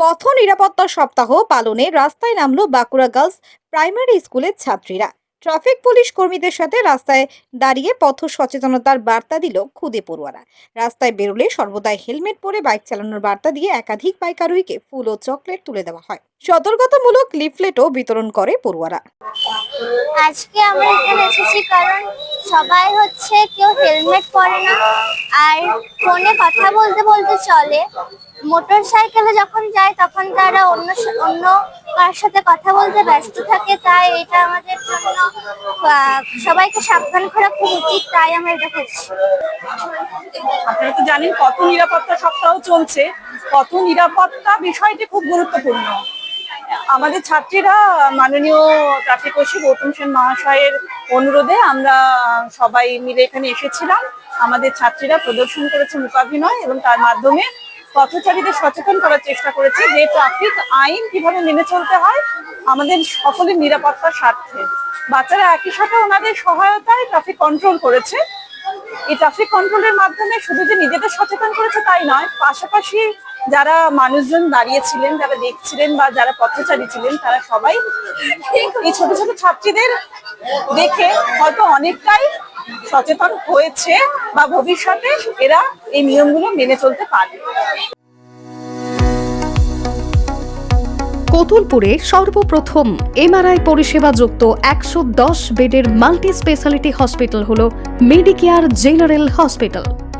পথ নিরাপত্তা সপ্তাহ পালনে রাস্তায় নামলো বাঁকুড়া গার্লস প্রাইমারি স্কুলের ছাত্রীরা। ট্রাফিক পুলিশ কর্মীদের সাথে রাস্তায় দাঁড়িয়ে পথ সচেতনতার বার্তা দিল খুদে পড়ুয়ারা। রাস্তায় বেরোলে সর্বদাই হেলমেট পরে বাইক চালানোর বার্তা দিয়ে একাধিক বাইক আরোহীকে ফুল ও চকলেট তুলে দেওয়া হয়। সতর্কতামূলক লিফলেটও বিতরণ করে পড়ুয়ারা। আজকে আমরা এখানে এসেছি কারণ সবাই হচ্ছে কেউ হেলমেট পরে না, আর ফোনে কথা বলতে বলতে চলে। মোটর সাইকেলে যখন যায়, তখন তারা অন্য অন্য কার সাথে কথা বলতে ব্যস্ত থাকে। তাই এটা আমাদের জন্য সবাইকে সাবধান করা খুব উচিত, তাই আমরা এটা করছি। আপনারা তো জানেন কত নিরাপত্তা সপ্তাহ চলছে। কত নিরাপত্তা বিষয়টি খুব গুরুত্বপূর্ণ। আমাদের ছাত্রীরা মাননীয় ট্রাফিক ওসি গৌতম সেন মহাশয়ের অনুরোধে আমরা সবাই মিলে এখানে এসেছিলাম। আমাদের ছাত্রীরা প্রদর্শন করেছে মূকাভিনয় এবং তার মাধ্যমে পথচারীদের সচেতন করার চেষ্টা করেছে যে ট্রাফিক আইন কীভাবে মেনে চলতে হয় আমাদের সকলের নিরাপত্তার স্বার্থে। বাচ্চারা একই সাথে ওনাদের সহায়তায় ট্রাফিক কন্ট্রোল করেছে। এই ট্রাফিক কন্ট্রোলের মাধ্যমে শুধু যে নিজেদের সচেতন করেছে তাই নয়, পাশাপাশি যারা মানুষজন দাঁড়িয়েছিলেন, যারা দেখছিলেন বা যারা পথচারী ছিলেন, তারা সবাই এই ছোট ছোট ছাত্রীদের দেখে হয়তো অনেকটাই সচেতন হয়েছে বা ভবিষ্যতে এরা এই নিয়মগুলো মেনে চলতে পারবে। কতুলপুরে সর্বপ্রথম এমআরআই পরিষেবা যুক্ত একশো দশ বেডের মাল্টি স্পেশালিটি হসপিটাল হল মেডিকেয়ার জেনারেল হসপিটাল।